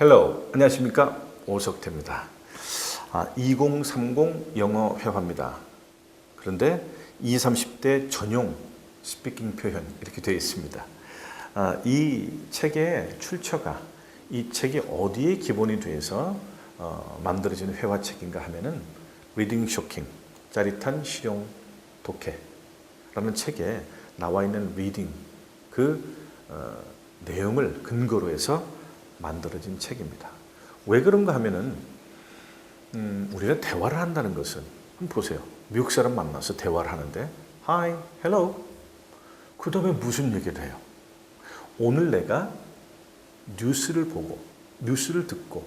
Hello, 안녕하십니까 오석태입니다. 아, 2030 영어 회화입니다. 그런데 20, 30대 전용 스피킹 표현 이렇게 되어 있습니다. 아, 이 책의 출처가 이 책이 어디에 기본이 돼서 어, 만들어진 회화책인가 하면은 Reading Shocking 짜릿한 실용 독해라는 책에 나와 있는 reading 그 어, 내용을 근거로 해서 만들어진 책입니다. 왜 그런가 하면은 음, 우리가 대화를 한다는 것은 보세요. 미국 사람 만나서 대화를 하는데 Hi, hello. 그 다음에 무슨 얘기를 해요? 오늘 내가 뉴스를 보고 뉴스를 듣고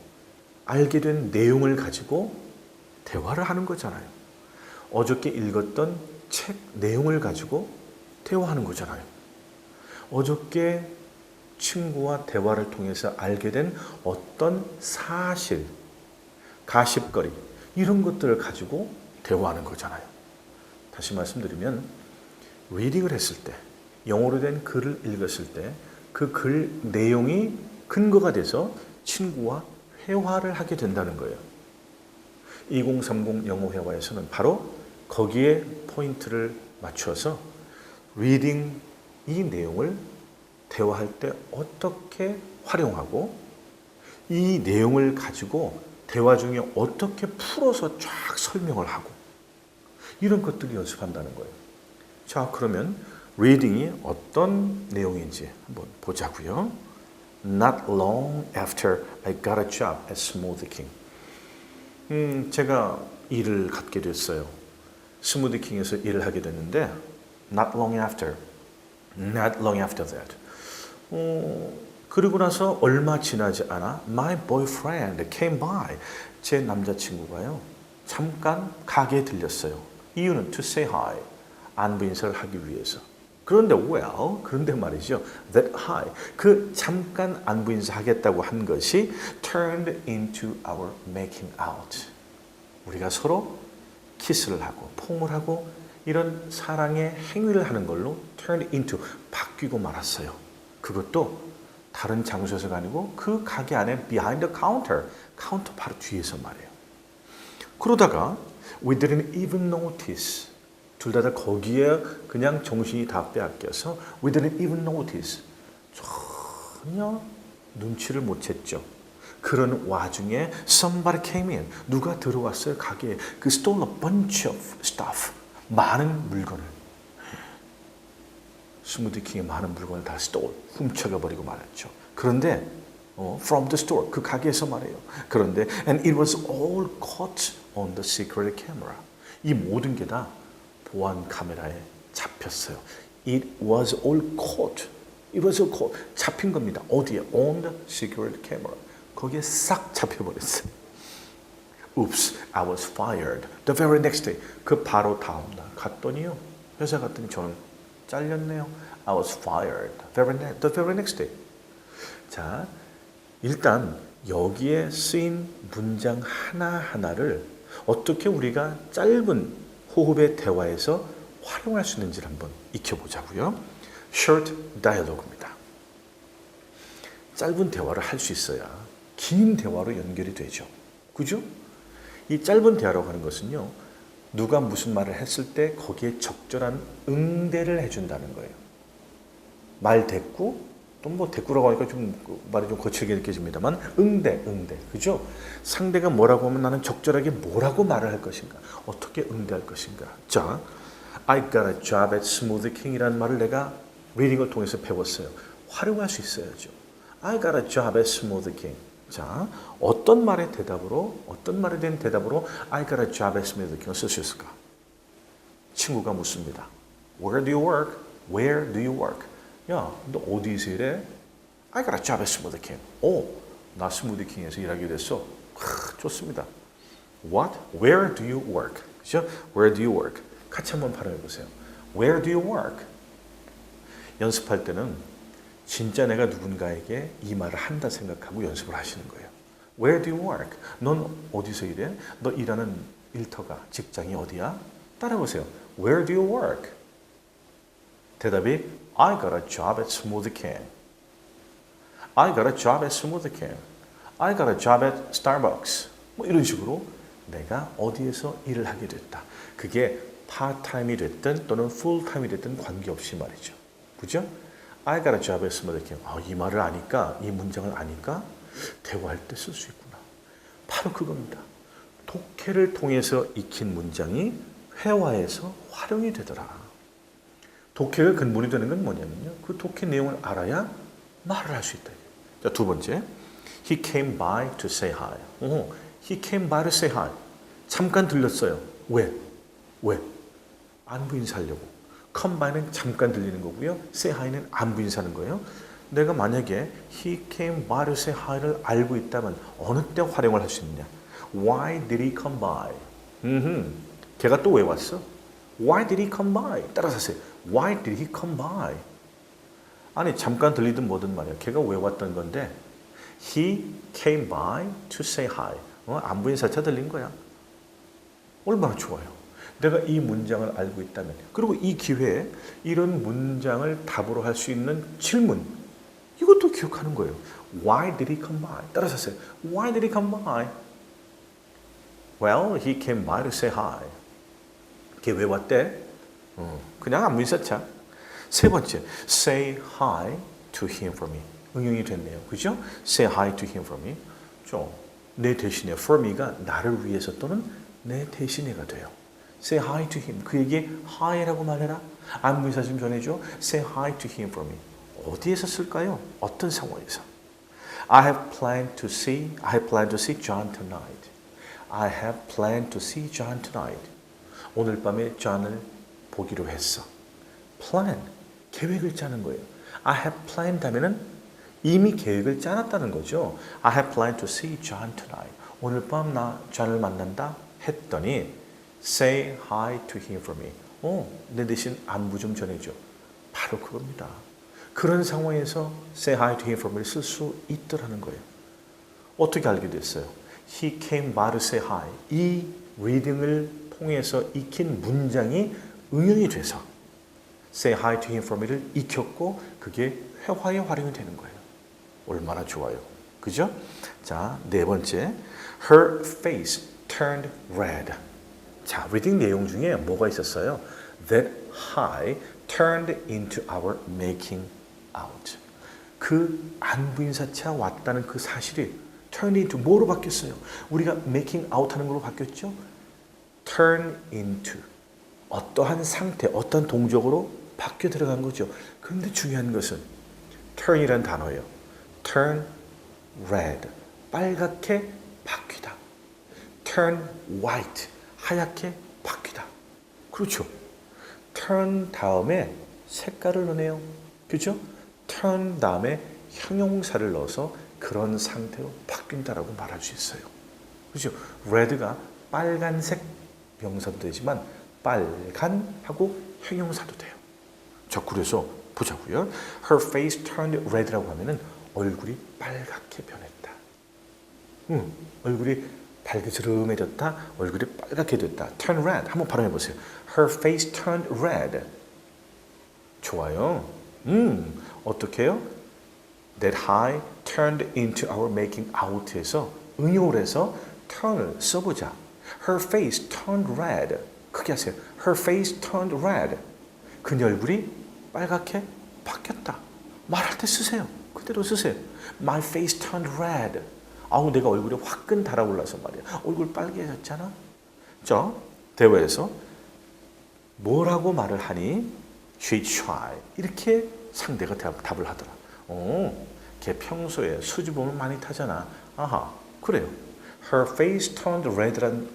알게 된 내용을 가지고 대화를 하는 거잖아요. 어저께 읽었던 책 내용을 가지고 대화하는 거잖아요. 어저께 친구와 대화를 통해서 알게 된 어떤 사실, 가십거리, 이런 것들을 가지고 대화하는 거잖아요. 다시 말씀드리면, 리딩을 했을 때, 영어로 된 글을 읽었을 때, 그 글 내용이 근거가 돼서 친구와 회화를 하게 된다는 거예요. 2030 영어 회화에서는 바로 거기에 포인트를 맞춰서 리딩 이 내용을 대화할 때 어떻게 활용하고 이 내용을 가지고 대화 중에 어떻게 풀어서 쫙 설명을 하고 이런 것들을 연습한다는 거예요. 자, 그러면 리딩이 어떤 내용인지 한번 보자고요. Not long after I got a job at Smoothie King. 음, 제가 일을 갖게 됐어요. 스무디 킹에서 일을 하게 됐는데 not long after, not long after that. 어, 그리고 나서 얼마 지나지 않아 my boyfriend came by. 제 남자친구가요. 잠깐 가게에 들렸어요. 이유는 to say hi. 안부 인사를 하기 위해서. 그런데 well, 그런데 말이죠. That hi. 그 잠깐 안부 인사하겠다고 한 것이 turned into our making out. 우리가 서로 키스를 하고 폼을 하고 이런 사랑의 행위를 하는 걸로 turn into 바뀌고 말았어요. 그것도 다른 장소에서가 아니고 그 가게 안에 behind the counter 카운터 바로 뒤에서 말이에요. 그러다가 we didn't even notice 둘다 거기에 그냥 정신이 다 빼앗겨서 we didn't even notice 전혀 눈치를 못 챘죠. 그런 와중에 somebody came in. 누가 들어왔어요? 가게에. 그 stole a bunch of stuff. 많은 물건을. 스무디 킹의 많은 물건을 다 stole. 훔쳐가 버리고 말았죠. 그런데 어, from the store. 그 가게에서 말해요. 그런데 and it was all caught on the secret camera. 이 모든 게 다 보안 카메라에 잡혔어요. It was all caught. It was all caught. 잡힌 겁니다. 어디에? On the secret camera. 거기에 싹 잡혀버렸어요. Oops, I was fired. The very next day. 그 바로 다음 날 갔더니요. 회사 갔더니 저는 잘렸네요. I was fired. Very ne- the very next day. 자, 일단 여기에 쓰인 문장 하나하나를 어떻게 우리가 짧은 호흡의 대화에서 활용할 수 있는지를 한번 익혀보자고요. Short dialogue입니다. 짧은 대화를 할 수 있어야 긴 대화로 연결이 되죠. 그죠? 이 짧은 대화라고 하는 것은요, 누가 무슨 말을 했을 때 거기에 적절한 응대를 해준다는 거예요. 말 대꾸, 또 뭐 대꾸라고 하니까 좀 말이 좀 거칠게 느껴집니다만, 응대, 응대. 그죠? 상대가 뭐라고 하면 나는 적절하게 뭐라고 말을 할 것인가? 어떻게 응대할 것인가? 자, I got a job at Smoothie King이라는 말을 내가 리딩을 통해서 배웠어요. 활용할 수 있어야죠. I got a job at Smoothie King. 자, 어떤 말의 대답으로, 어떤 말에 대한 대답으로 I got a job at Smoothie King을 쓸수 있을까? 친구가 묻습니다. Where do you work? Where do you work? 야, 너 어디서 일해? I got a job at Smoothie King. 오, 나 스무디 킹에서 일하게 됐어. 크, 좋습니다. What? Where do you work? 그죠? Where do you work? 같이 한번 발음해 보세요. Where do you work? 연습할 때는 진짜 내가 누군가에게 이 말을 한다 생각하고 연습을 하시는 거예요. Where do you work? 넌 어디서 일해? 너 일하는 일터가 직장이 어디야? 따라해보세요. Where do you work? 대답이 I got a job at Smoothie King. I got a job at Smoothie King. I got a job at Starbucks. 뭐 이런 식으로 내가 어디에서 일을 하게 됐다. 그게 파타임이 됐든 또는 풀타임이 됐든 관계없이 말이죠. 그죠? I got a job 했으면 이렇게 아, 이 말을 아니까 이 문장을 아니까 대화할 때 쓸 수 있구나. 바로 그겁니다. 독해를 통해서 익힌 문장이 회화에서 활용이 되더라. 독해가 근본이 되는 건 뭐냐면요. 그 독해 내용을 알아야 말을 할 수 있다. 자, 두 번째. He came by to say hi. 오, he came by to say hi. 잠깐 들렸어요. 왜? 왜? 안부 인사하려고. By는 잠깐 들리는 거고요. say hi는 안부 인사하는 거예요. 내가 만약에 he came by to say hi를 알고 있다면 어느 때 활용을 할 수 있느냐? Why did he come by? 음흠. 걔가 또 왜 왔어? Why did he come by? 따라서 하세요. Why did he come by? 아니 잠깐 들리든 뭐든 말이야. 걔가 왜 왔던 건데 He came by to say hi. 어, 안부 인사차 들린 거야. 얼마나 좋아요. 내가 이 문장을 알고 있다면 그리고 이 기회에 이런 문장을 답으로 할 수 있는 질문 이것도 기억하는 거예요. Why did he come by? 따라서 하세요. Why did he come by? Well, he came by to say hi. 걔 왜 왔대? 어, 그냥 안부 인사차. 세 번째, say hi to him for me. 응용이 됐네요. 그죠? Say hi to him for me. 좀, 내 대신에 for me가 나를 위해서 또는 내 대신에가 돼요. Say hi to him. 그에게 hi라고 말해라. 안부 인사 좀 전해줘. Say hi to him for me. 어디에서 쓸까요? 어떤 상황에서? I have planned to see, I have planned to see John tonight. I have planned to see John tonight. 오늘 밤에 John을 보기로 했어. Plan, 계획을 짜는 거예요. I have planned 하면은 이미 계획을 짜놨다는 거죠. I have planned to see John tonight. 오늘 밤 나 John을 만난다 했더니 say hi to him for me. 어, 내 대신 안부 좀 전해줘. 바로 그겁니다. 그런 상황에서 say hi to him for me를 쓸 수 있더라는 거예요. 어떻게 알게 됐어요? He came by to say hi. 이 리딩을 통해서 익힌 문장이 응용이 돼서 say hi to him for me를 익혔고 그게 회화에 활용이 되는 거예요. 얼마나 좋아요. 그죠? 자, 네 번째. Her face turned red. 자, 리딩 내용 중에 뭐가 있었어요? That hi turned into our making out. 그 안부 인사차 왔다는 그 사실이 turn into 뭐로 바뀌었어요? 우리가 making out 하는 걸로 바뀌었죠? turn into 어떠한 상태, 어떤 동적으로 바뀌어 들어간 거죠. 그런데 중요한 것은 turn이라는 단어예요. turn red 빨갛게 바뀌다. turn white 하얗게 바뀌다. 그렇죠. turn 다음에 색깔을 넣네요. 그렇죠? turn 다음에 형용사를 넣어서 그런 상태로 바뀐다라고 말할 수 있어요. 그렇죠? red가 빨간색 명사도 되지만 빨간하고 형용사도 돼요. 자, 그래서 보자고요. Her face turned red라고 하면은 얼굴이 빨갛게 변했다. 응, 얼굴이 발그스름해졌다. 얼굴이 빨갛게 됐다. Turn red. 한번 발음해 보세요. Her face turned red. 좋아요. 음, 어떻게 해요? That high turned into our making out에서 응용을 해서 turn을 써보자. Her face turned red. 크게 하세요. Her face turned red. 그녀 얼굴이 빨갛게 바뀌었다. 말할 때 쓰세요. 그대로 쓰세요. My face turned red. 아우 내가 얼굴이 화끈 달아올라서 말이야. 얼굴 빨개졌잖아. 자, 대화에서 뭐라고 말을 하니? She tried. 이렇게 상대가 답을 하더라. 어, 걔 평소에 수줍음을 많이 타잖아. 아하, 그래요. Her face turned red란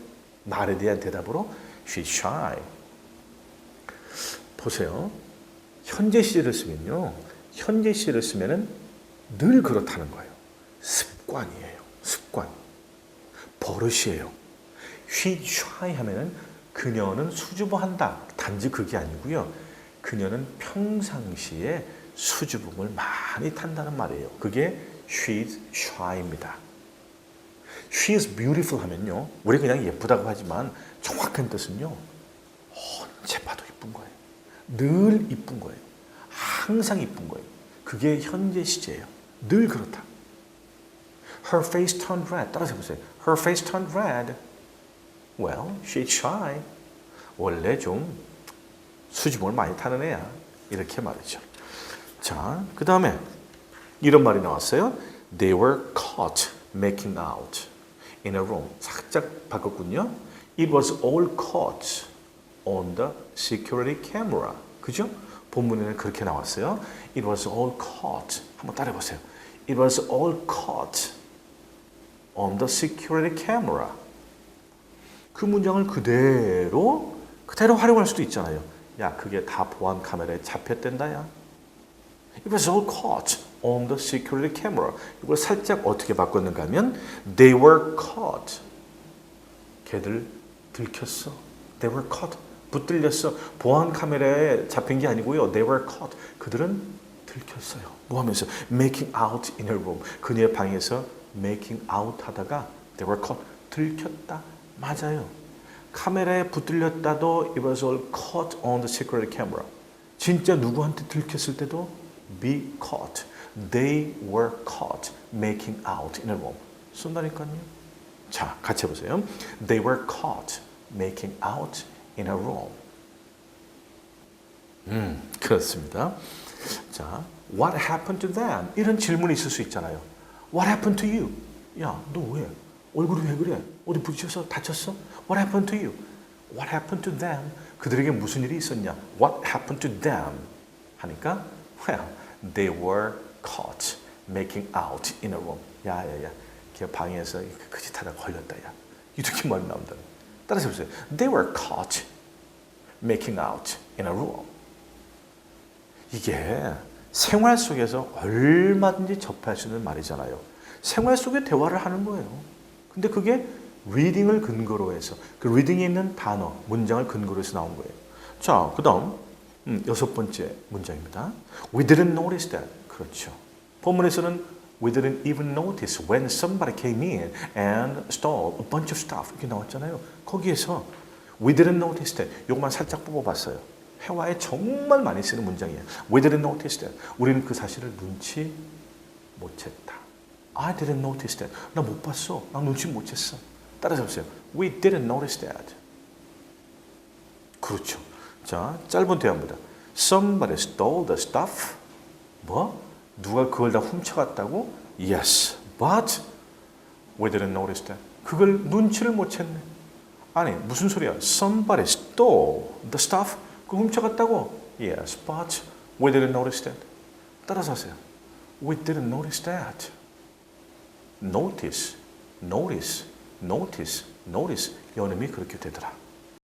말에 대한 대답으로 She tried. 보세요. 현재 시제를 쓰면요. 현재 시제를 쓰면은 늘 그렇다는 거예요. 습관이에요. 습관. 버릇이에요. Try 하면은 그녀는 수줍어한다. 단지 그게 아니고요. 그녀는 평상시에 수줍음을 많이 탄다는 말이에요. 그게 she's shy입니다. she's beautiful 하면요. 우리 그냥 예쁘다고 하지만 정확한 뜻은요. 언제 봐도 이쁜 거예요. 늘 이쁜 거예요. 항상 이쁜 거예요. 그게 현재 시제예요. 늘 그렇다. Her face turned red. 따라서 해보세요. Her face turned red. Well, she's shy. 원래 좀 수줍음을 많이 타는 애야. 이렇게 말이죠. 자, 그 다음에 이런 말이 나왔어요. They were caught making out in a room. 살짝 바꿨군요. It was all caught on the security camera. 그죠? 본문에는 그렇게 나왔어요. It was all caught. 한번 따라해보세요. It was all caught on the security camera. 그 문장을 그대로 그대로 활용할 수도 있잖아요. 야, 그게 다 보안 카메라에 잡혔댄다, 야. It was all caught on the security camera. 이걸 살짝 어떻게 바꿨는가 하면 they were caught. 걔들 들켰어. They were caught. 붙들렸어. 보안 카메라에 잡힌 게 아니고요. They were caught. 그들은 들켰어요. 뭐 하면서 making out in a room. 그녀의 방에서 making out 하다가 they were caught. 들켰다. 맞아요. 카메라에 붙들렸다도 it was all caught on the security camera. 진짜 누구한테 들켰을 때도 be caught. They were caught making out in a room. 쓴다니까요. 자, 같이 해보세요. They were caught making out in a room. 음, 그렇습니다. 자, what happened to them? 이런 질문이 있을 수 있잖아요. What happened to you? 야, 너 왜? 얼굴이 왜 그래? 어디 부딪혀서 다쳤어? What happened to you? What happened to them? 그들에게 무슨 일이 있었냐? What happened to them? 하니까 well, they were caught making out in a room. 야 야 야, 걔 방에서 그 짓 하다 걸렸다 야. 이렇게 말이 나온다. 따라서 보세요. They were caught making out in a room. 이게 생활 속에서 얼마든지 접할 수 있는 말이잖아요. 생활 속에 대화를 하는 거예요. 근데 그게 리딩을 근거로 해서 그 리딩에 있는 단어, 문장을 근거로 해서 나온 거예요. 자, 그 다음 음, 여섯 번째 문장입니다. We didn't notice that. 그렇죠. 본문에서는 We didn't even notice when somebody came in and stole a bunch of stuff 이렇게 나왔잖아요. 거기에서 We didn't notice that. 요것만 살짝 뽑아봤어요. 회화에 정말 많이 쓰는 문장이에요. We didn't notice that. 우리는 그 사실을 눈치 못 챘다. I didn't notice that. 나 못 봤어. 나 눈치 못 챘어. 따라서 보세요. We didn't notice that. 그렇죠. 자, 짧은 대화입니다. Somebody stole the stuff. 뭐? 누가 그걸 다 훔쳐갔다고? Yes, but we didn't notice that. 그걸 눈치를 못 챘네. 아니, 무슨 소리야? Somebody stole the stuff. 그 훔쳐갔다고? Yes, but we didn't notice that. 따라서 하세요. We didn't notice that. Notice, notice, notice, notice. 연음이 그렇게 되더라.